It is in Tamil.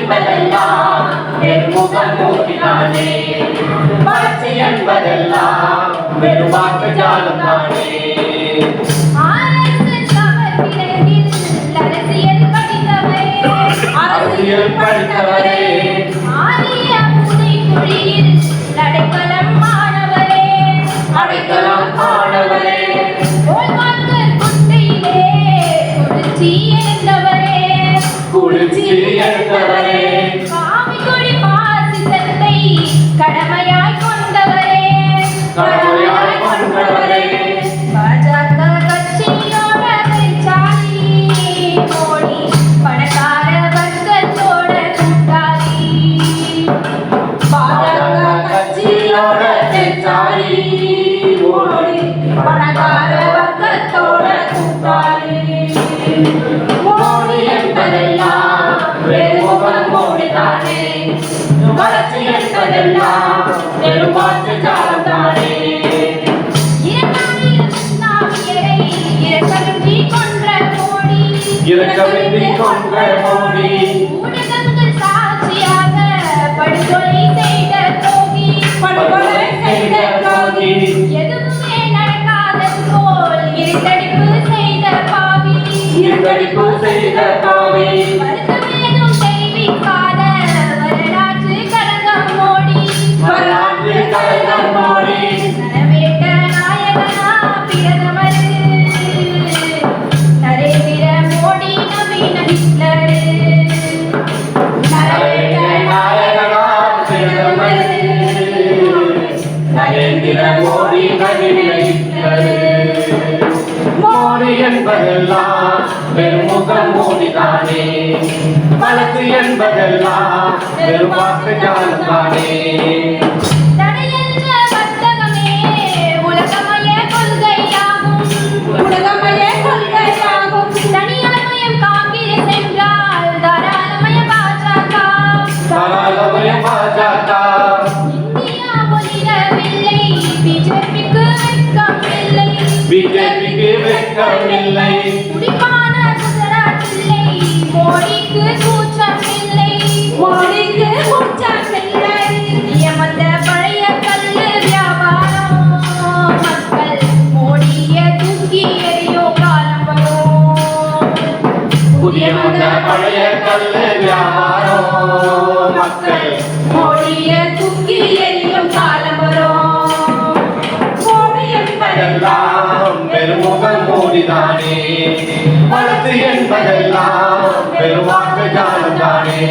என்பதெல்லாம் பெருமுகம் மூக்கினானே அரசியல் படித்தவரே. குளிர்ச்சி வளர்ச்சி என்பதெல்லாம் பெருமாற்று ஜாலத்தானே இரண்டாயிரம் இஸ்லாமியரை கொன்ற மோடி ஊடகங்கள் சாட்சியாக படுகொலை செய்த படுகொலை செய்த எதுவுமே நடக்காதது போல் இருட்டடிப்பு செய்த பாவி. இருட்டடிப்பு செய்த பாவி நரேந்திர மோடி நவீன ஹிட்லர். மோடி என்பதெல்லாம் பெருமுகம் மோடிதானே வழக்கு என்பதெல்லாம் பிஜேபிக்கு வெட்கமில்லை குடிப்பான குஜராத் இல்லை மோடிக்கு கூச்சம் இல்லை மோடிக்கு கூச்சம் இல்லை. நியமந்த பழைய கல்லு வியாபாரம். மக்கள் மோடிய தூக்கி எறியோ காலம் வரும் புதிய வந்த பழைய கல்லு வியாபாரம். மக்கள் மோடிய வளர்த்து என்பதெல்லாம் பெருமாற்று ஜாலத்தானே